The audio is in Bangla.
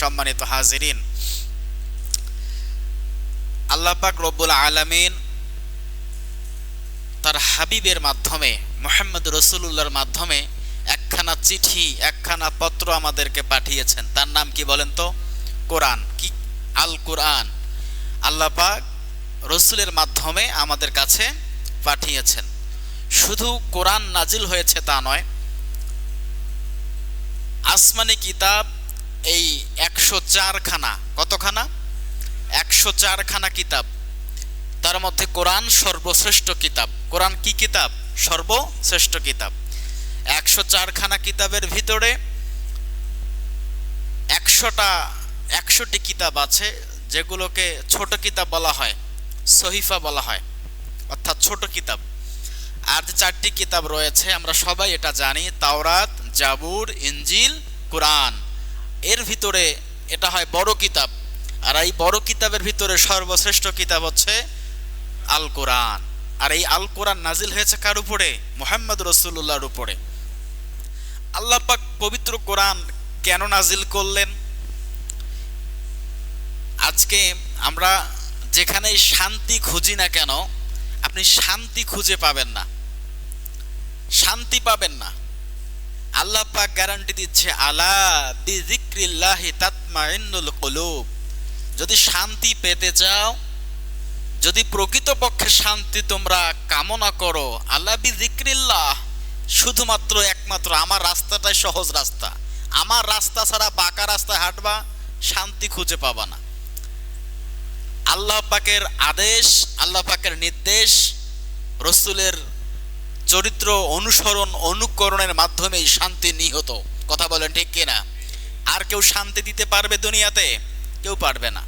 সম্মানিত হাজিরিন। আল্লাহ পাক রব্বুল আলামিন তার হাবিবের মাধ্যমে, মোহাম্মদ রসুল্লাহর মাধ্যমে একখানা চিঠি, একখানা পত্র আমাদেরকে পাঠিয়েছেন। তার নাম কি বলেন তো? কোরআন। কি? আল কোরআন আল্লাপাক রসুলের মাধ্যমে আমাদের কাছে পাঠিয়েছেন। শুধু কোরআন নাজিল হয়েছে তা নয়, আসমানি কিতাব এই একশো চারখানা, কতখানা? একশো চারখানা কিতাব। তার মধ্যে কোরআন সর্বশ্রেষ্ঠ কিতাব। কোরআন কি কিতাব? সর্বশ্রেষ্ঠ কিতাব। একশো চারখানা কিতাবের ভিতরে একশোটা, একশোটি কিতাব আছে, যেগুলোকে ছোট কিতাব বলা হয়, সহিফা বলা হয়, অর্থাৎ ছোট কিতাব। আর যে চারটি কিতাব রয়েছে, আমরা সবাই এটা জানি, তাওরাত, জাবুর ইঞ্জিল কোরআন। এর ভিতরে এটা হয় বড় কিতাব। আর এই বড় কিতাবের ভিতরে সর্বশ্রেষ্ঠ কিতাব হচ্ছে আল কোরআন আর এই আল কোরআন নাজিল হয়েছে কার উপরে? মোহাম্মদ রসুল্লাহর উপরে। আল্লাহ পাক পবিত্র কোরআন কেন নাজিল করলেন? আজকে আমরা যেখানেই শান্তি খুঁজি না কেন, আপনি শান্তি খুঁজে পাবেন না। শান্তি পাবেন না। আল্লাহ পাক গ্যারান্টি দিচ্ছে, আলা বিজিক্রিল্লাহি তাতমাইন্নুল কুলুব। যদি শান্তি পেতে চাও, যদি প্রকৃতপক্ষে শান্তি তোমরা কামনা করো আল্লাহ বিজিক্রিল্লাহ শুধুমাত্র একমাত্র আমার রাস্তাটাই সহজ রাস্তা। আমার রাস্তা ছাড়া বাঁকা রাস্তায় হাঁটবা, শান্তি খুঁজে পাবা না। আল্লাহ পাকের আদেশ, আল্লাহ পাকের নির্দেশ, রসুলের চরিত্র অনুসরণ অনুকরণের মাধ্যমেই শান্তি নিহত। কথা বলেন ঠিক কিনা? আর কেউ শান্তি দিতে পারবে দুনিয়াতে? কেউ পারবে না।